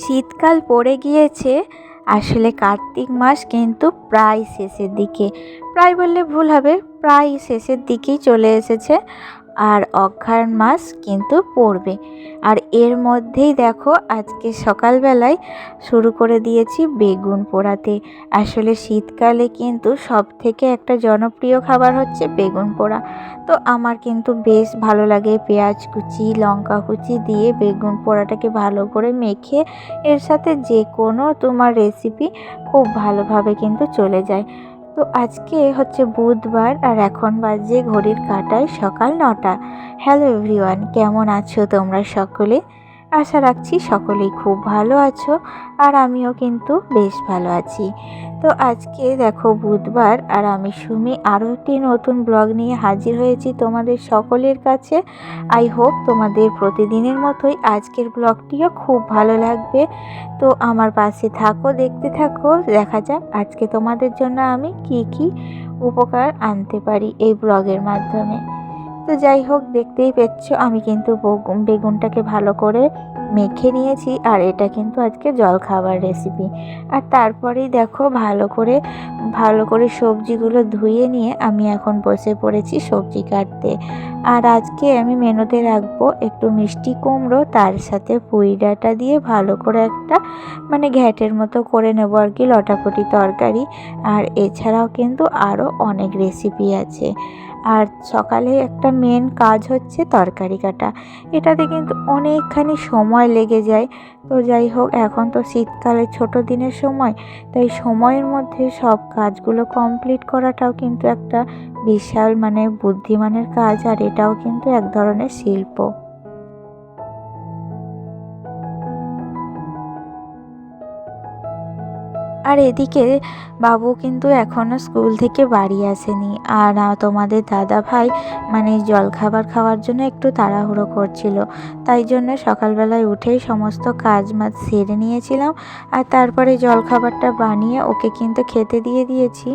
শীতকাল পড়ে গিয়েছে, আসলে কার্তিক মাস কিন্তু প্রায় শেষের দিকে। প্রায় বললে ভুল হবে, প্রায় শেষের দিকেই চলে এসেছে। আর অঘ্রাণ মাস কিন্তু পড়বে। আর এর মধ্যেই দেখো, আজকে সকালবেলায় শুরু করে দিয়েছি বেগুন পোড়াতে। আসলে শীতকালে কিন্তু সব থেকে একটা জনপ্রিয় খাবার হচ্ছে বেগুন পোড়া। তো আমার কিন্তু বেশ ভালো লাগে পেঁয়াজ কুচি, লঙ্কা কুচি দিয়ে বেগুন পোড়াটাকে ভালো করে মেখে এর সাথে যে কোনো তোমার রেসিপি খুব ভালোভাবে কিন্তু চলে যায়। তো আজকে হচ্ছে বুধবার আর এখন বাজে ঘড়ির কাঁটায় সকাল নটা। হ্যালো এভরিওয়ান কেমন আছো তোমরা সকলে? আশা রাখছি সকলেই খুব ভালো আছো আর আমিও কিন্তু বেশ ভালো আছি। তো আজকে দেখো বুধবার আর আমি সুমি আরও একটি নতুন ব্লগ নিয়ে হাজির হয়েছি তোমাদের সকলের কাছে। আই হোপ তোমাদের প্রতিদিনের মতোই আজকের ব্লগটিও খুব ভালো লাগবে। তো আমার পাশে থাকো, দেখতে থাকো, দেখা যাক আজকে তোমাদের জন্য আমি কি কি উপকার আনতে পারি এই ব্লগের মাধ্যমে। তো যাই হোক, দেখতেই পাচ্ছ আমি কিন্তু বেগুনটাকে ভালো করে মেখে নিয়েছি, আর এটা কিন্তু আজকে জলখাবার রেসিপি আর তারপরেই দেখো, ভালো করে ভালো করে সবজিগুলো ধুয়ে নিয়ে আমি এখন বসে পড়েছি সবজি কাটতে। আর আজকে আমি মেনুতে রাখব একটু মিষ্টি কুমড়ো, তার সাথে পুঁই ডাঁটা দিয়ে ভালো করে একটা মানে ঘ্যাটের মতো করে নেব আর কি, লটাপটি তরকারি। আর এছাড়াও কিন্তু আরও অনেক রেসিপি আছে। আর সকালে একটা মেন কাজ হচ্ছে তরকারি কাটা। এটাতে কিন্তু অনেকখানি সময় লেগে যায়। তো যাই হোক, এখন তো শীতকালে ছোট দিনের সময়, তাই সময়ের মধ্যে সব কাজগুলো কমপ্লিট করাটাও কিন্তু একটা বিশাল মানে বুদ্ধিমানের কাজ, আর এটাও কিন্তু এক ধরনের শিল্প। আর এদিকে বাবু কিন্তু এখনও স্কুল থেকে বাড়ি আসেনি। আর তোমাদের দাদা ভাই মানে জলখাবার খাওয়ার জন্য একটু তাড়াহুড়ো করছিল। তাই জন্য সকালবেলায় উঠেই সমস্ত কাজ মাজ সেরে নিয়েছিলাম। আর তারপরে জলখাবারটা বানিয়ে ওকে কিন্তু খেতে দিয়ে দিয়েছি।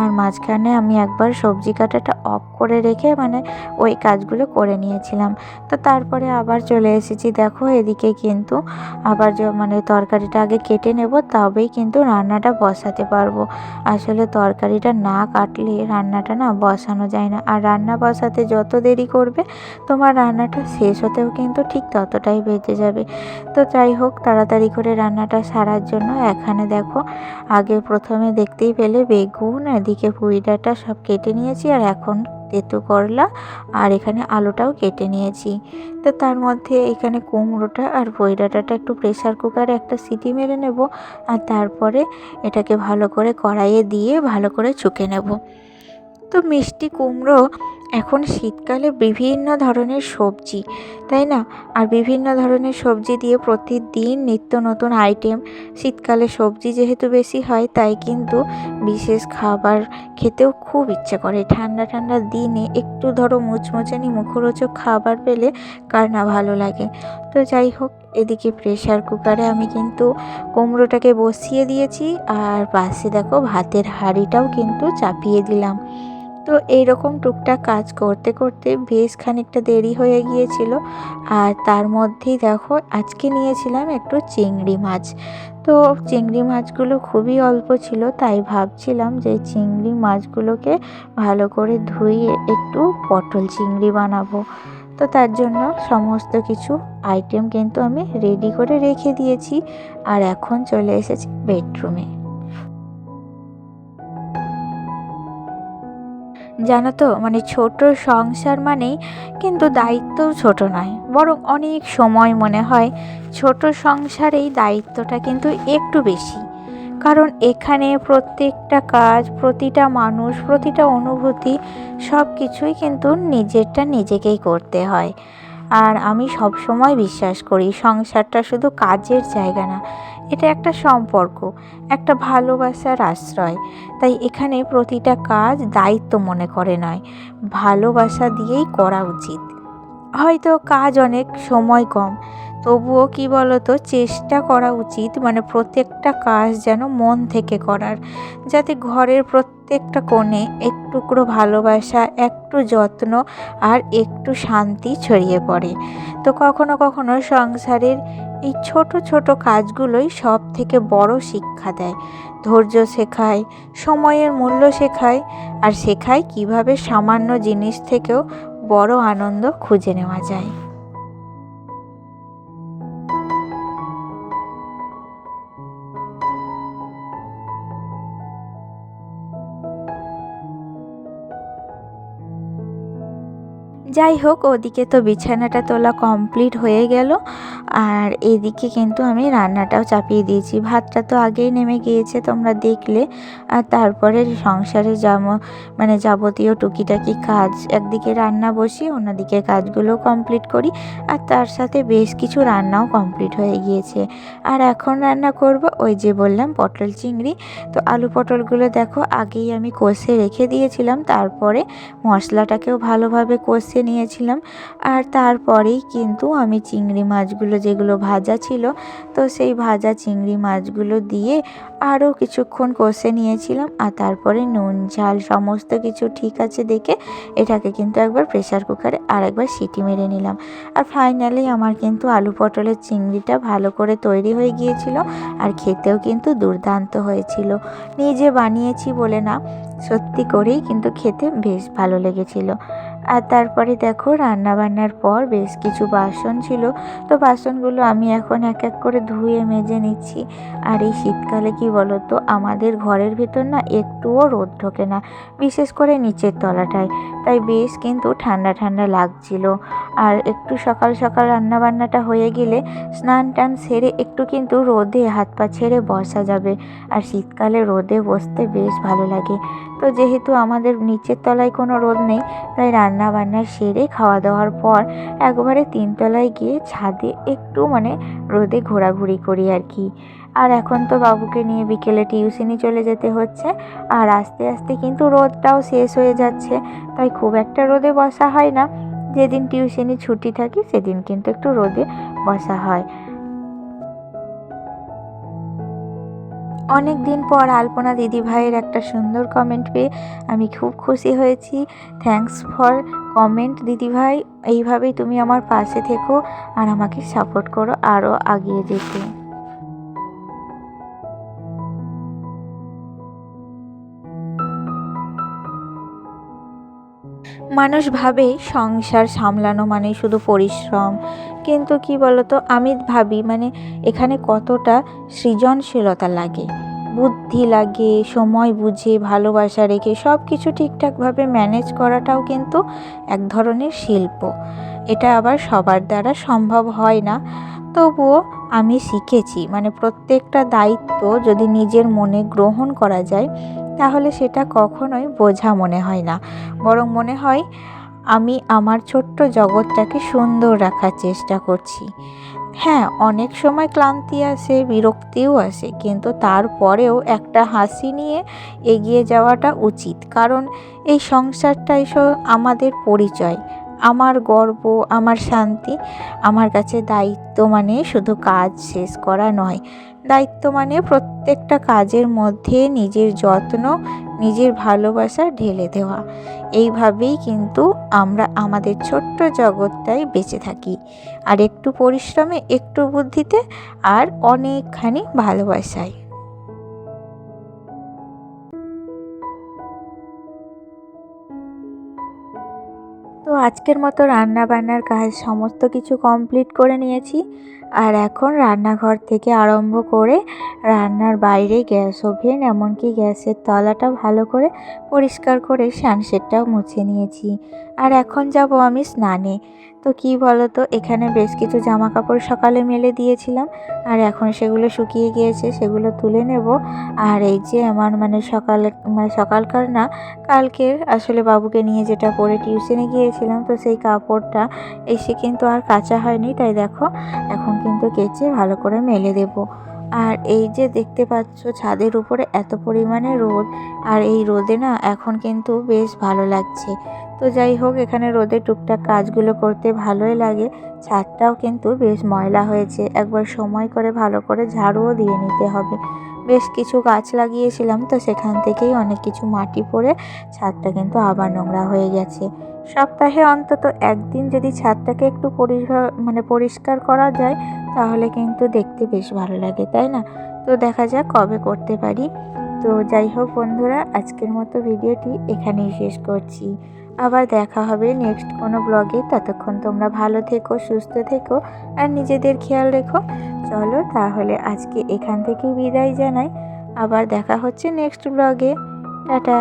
আর মাঝখানে আমি একবার সবজি কাটাটা অফ করে রেখে মানে ওই কাজগুলো করে নিয়েছিলাম। তো তারপরে আবার চলে এসেছি। দেখো এদিকে কিন্তু আবার মানে তরকারিটা আগে কেটে নেব, তবেই কিন্তু রান্নাটা বসাতে পারব। আসলে তরকারিটা না কাটলে রান্নাটা না বসানো যায় না। আর রান্না বসাতে যত দেরি করবে, তোমার রান্নাটা শেষ হতেও কিন্তু ঠিক ততটাই বেঁচে যাবে। তো যাই হোক, তাড়াতাড়ি করে রান্নাটা সারার জন্য এখানে দেখো, আগে প্রথমে দেখতেই পেলে বেগুন, এদিকে পুঁই সব কেটে নিয়েছি আর এখন তেঁতু করলা আর এখানে আলুটাও কেটে নিয়েছি। তো তার মধ্যে এখানে কুমড়োটা আর বৈরাটাটা একটু প্রেশার কুকারে একটা সিটি মেরে নেব আর তারপরে এটাকে ভালো করে কড়াইয়ে দিয়ে ভালো করে চুকে নেব। তো মিষ্টি কুমড়ো এখন শীতকালে বিভিন্ন ধরনের সবজি, তাই না? আর বিভিন্ন ধরনের সবজি দিয়ে প্রতিদিন নিত্য নতুন আইটেম শীতকালে সবজি যেহেতু বেশি হয়, তাই কিন্তু বিশেষ খাবার খেতেও খুব ইচ্ছে করে। ঠান্ডা ঠান্ডা দিনে একটু ধরো মুচমুচানি মুখরোচক খাবার পেলে কার না ভালো লাগে। তো যাই হোক, এদিকে প্রেশার কুকারে আমি কিন্তু কুমড়োটাকে বসিয়ে দিয়েছি, আর পাশে দেখো ভাতের হাঁড়িটাও কিন্তু চাপিয়ে দিলাম। তো এইরকম টুকটাক কাজ করতে করতে বেশ খানিকটা দেরি হয়ে গিয়েছিল। আর তার মধ্যেই দেখো, আজকে নিয়েছিলাম একটু চিংড়ি মাছ। তো চিংড়ি মাছগুলো খুবই অল্প ছিল, তাই ভাবছিলাম যে চিংড়ি মাছগুলোকে ভালো করে ধুয়ে একটু পটল চিংড়ি বানাবো। তো তার জন্য সমস্ত কিছু আইটেম কিন্তু আমি রেডি করে রেখে দিয়েছি। আর এখন চলে এসেছি বেডরুমে জানো তো মানে ছোট সংসার মানেই কিন্তু দায়িত্বও ছোট নয়, বরং অনেক সময় মনে হয় ছোট সংসারেই দায়িত্বটা কিন্তু একটু বেশি। কারণ এখানে প্রত্যেকটা কাজ, প্রতিটা মানুষ, প্রতিটা অনুভূতি সব কিছুই কিন্তু নিজেরটা নিজেকেই করতে হয়। আর আমি সব সময় বিশ্বাস করি, সংসারটা শুধু কাজের জায়গা না এটা একটা সম্পর্ক, একটা ভালোবাসার আশ্রয়। তাই এখানে প্রতিটা কাজ দায়িত্ব মনে করে নয়, ভালোবাসা দিয়েই করা উচিত। হয়তো কাজ অনেক সময় কম, তবুও কি বলতো, চেষ্টা করা উচিত মানে প্রত্যেকটা কাজ যেন মন থেকে করার, যাতে ঘরের প্রত্যেকটা কোণে একটুকরো ভালোবাসা, একটু যত্ন আর একটু শান্তি ছড়িয়ে পড়ে। তো কখনো কখনো সংসারের এই ছোট ছোট কাজগুলোই সব থেকে বড় শিক্ষা দেয়। ধৈর্য শেখায়, সময়ের মূল্য শেখায় আর শেখায় কীভাবে সামান্য জিনিস থেকেও বড় আনন্দ খুঁজে নেওয়া যায়। যাই হোক, ওদিকে তো বিছানাটা তোলা কমপ্লিট হয়ে গেল। আর এদিকে কিন্তু আমি রান্নাটাও চাপিয়ে দিয়েছি। ভাতটা তো আগেই নেমে গিয়েছে তোমরা দেখলে। আর তারপরে সংসারে যেম মানে যাবতীয় টুকিটাকি কাজ, একদিকে রান্না বসি, অন্যদিকে কাজগুলো কমপ্লিট করি। আর তার সাথে বেশ কিছু রান্নাও কমপ্লিট হয়ে গিয়েছে। আর এখন রান্না করব ওই যে বললাম, পটল চিংড়ি। তো আলু পটলগুলো দেখো, আগেই আমি কষে রেখে দিয়েছিলাম। তারপরে মশলাটাকেও ভালোভাবে কষে নিয়েছিলাম। আর তারপরেই কিন্তু আমি চিংড়ি মাছগুলো যেগুলো ভাজা ছিল, তো সেই ভাজা চিংড়ি মাছগুলো দিয়ে আরও কিছুক্ষণ কষে নিয়েছিলাম আর তারপরে নুন, ঝাল সমস্ত কিছু ঠিক আছে দেখে এটাকে কিন্তু একবার প্রেশার কুকারে আর একবার সিটি মেরে নিলাম। আর ফাইনালি আমার কিন্তু আলু পটলের চিংড়িটা ভালো করে তৈরি হয়ে গিয়েছিল আর খেতেও কিন্তু দুর্দান্ত হয়েছিল। নিজে বানিয়েছি বলে না, সত্যি করেই কিন্তু খেতে বেশ ভালো লেগেছিল। আর তারপরে দেখো রান্না বান্নার পর বেশ কিছু বাসন ছিল। তো বাসনগুলো আমি এখন এক এক করে ধুয়ে মেজে নিচ্ছি। আর এই শীতকালে কি বলো তো আমাদের ঘরের ভিতর না একটুও রোদ ঢোকে না, বিশেষ করে নিচের তলাটায়। তাই বেশ কিন্তু ঠান্ডা ঠান্ডা লাগছিল। আর একটু সকাল সকাল রান্নাবান্নাটা হয়ে গেলে স্নান টান সেরে একটু কিন্তু রোদে হাত পা ছেড়ে বসা যাবে। আর শীতকালে রোদে বসতে বেশ ভালো লাগে। তো যেহেতু আমাদের নিচের তলায় কোনো রোদ নেই, তাই রান্না বান্না সেরে খাওয়া দাওয়ার পর একবারে তিনতলায় গিয়ে ছাদে একটু মানে রোদে ঘোরাঘুরি করি আর কি। আর এখন তো বাবুকে নিয়ে বিকেলে টিউশনি চলে যেতে হচ্ছে আর আস্তে আস্তে কিন্তু রোদটাও শেষ হয়ে যাচ্ছে, তাই খুব একটা রোদে বসা হয় না। যেদিন টিউশনি ছুটি থাকে সেদিন কিন্তু একটু রোদে বসা হয়। অনেক দিন পর আলপনা দিদি ভাইয়ের একটা সুন্দর কমেন্ট পেয়ে আমি খুব খুশি হয়েছি। থ্যাংকস ফর কমেন্ট দিদি ভাই এইভাবেই তুমি আমার পাশে থেকো আর আমাকে সাপোর্ট করো আরও আগিয়ে যেতে। মানুষ ভাবে সংসার সামলানো মানে শুধু পরিশ্রম। কিন্তু কি বলতো, আমি ভাবি মানে এখানে কতটা সৃজনশীলতা লাগে। বুদ্ধি লাগে, সময় বুঝে, ভালোবাসা রেখে সব কিছু ঠিকঠাকভাবে ম্যানেজ করাটাও কিন্তু এক ধরনের শিল্প। এটা আবার সবার দ্বারা সম্ভব হয় না। তবুও আমি শিখেছি মানে প্রত্যেকটা দায়িত্ব যদি নিজের মনে গ্রহণ করা যায় তাহলে সেটা কখনোই বোঝা মনে হয় না। বরং মনে হয় আমি আমার ছোট্ট জগৎটাকে সুন্দর রাখার চেষ্টা করছি। হ্যাঁ অনেক সময় ক্লান্তি আসে, বিরক্তিও আসে, কিন্তু তারপরেও একটা হাসি নিয়ে এগিয়ে যাওয়াটা উচিত। কারণ এই সংসারটাই আমাদের পরিচয়। আমার গর্ব, আমার শান্তি, আমার কাছে দায়িত্ব মানে শুধু কাজ শেষ করা নয়। দায়িত্ব মানে প্রত্যেকটা কাজের মধ্যে নিজের যত্ন, নিজের ভালোবাসা ঢেলে দেওয়া। এইভাবেই কিন্তু আমরা আমাদের ছোট্ট জগৎটাই বেঁচে থাকি। আর একটু পরিশ্রমে, একটু বুদ্ধিতে, আর অনেকখানি ভালোবাসায়। আজকের মতো রান্না বান্নার কাজ সমস্ত কিছু কমপ্লিট করে নিয়েছি। আর এখন রান্নাঘর থেকে আরম্ভ করে রান্নার বাইরে গ্যাস ওভেন, এমনকি গ্যাসের তলাটা ভালো করে পরিষ্কার করে সানসেটটাও মুছে নিয়েছি। আর এখন যাব আমি স্নানে। তো কি বলো তো এখানে বেশ কিছু জামা কাপড় সকালে মেলে দিয়েছিলাম, আর এখন সেগুলো শুকিয়ে গিয়েছে, সেগুলো তুলে নেব। আর এই যে আমার মানে সকালে মানে সকালকার না কালকের আসলে বাবুকে নিয়ে যেটা পরে টিউশনে গিয়েছিলাম, তো সেই কাপড়টা এসে কিন্তু আর কাঁচা হয়নি, তাই দেখো, এখন কিন্তু কেচে ভালো করে মেলে দেব। আর এই যে দেখতে পাচ্ছ, ছাদের উপরে এত পরিমাণে রোদ, আর এই রোদে না এখন কিন্তু বেশ ভালো লাগছে। তো যাই হোক, এখানে রোদে টুকটাক কাজগুলো করতে ভালোই লাগে। ছাদটাও কিন্তু বেশ ময়লা হয়েছে। একবার সময় করে ভালো করে ঝাড়ুও দিয়ে নিতে হবে। বেশ কিছু গাছ লাগিয়েছিলাম, তো সেখান থেকেই অনেক কিছু মাটি পড়ে ছাদটা কিন্তু আবার নোংরা হয়ে গেছে। সপ্তাহে অন্তত একদিন যদি ছাদটাকে একটু পরিষ্কার মানে পরিষ্কার করা যায়, তাহলে কিন্তু দেখতে বেশ ভালো লাগে, তাই না? তো দেখা যাক কবে করতে পারি। তো যাই হোক বন্ধুরা, আজকের মতো ভিডিওটি এখানেই শেষ করছি। আবার দেখা হবে নেক্সট কোনো ব্লগে ততক্ষণ তোমরা ভালো থেকো, সুস্থ থেকো, আর নিজেদের খেয়াল রেখো। চলো তাহলে আজকে এখান থেকেই বিদায় জানাই। আবার দেখা হচ্ছে নেক্সট ব্লগে টাটা!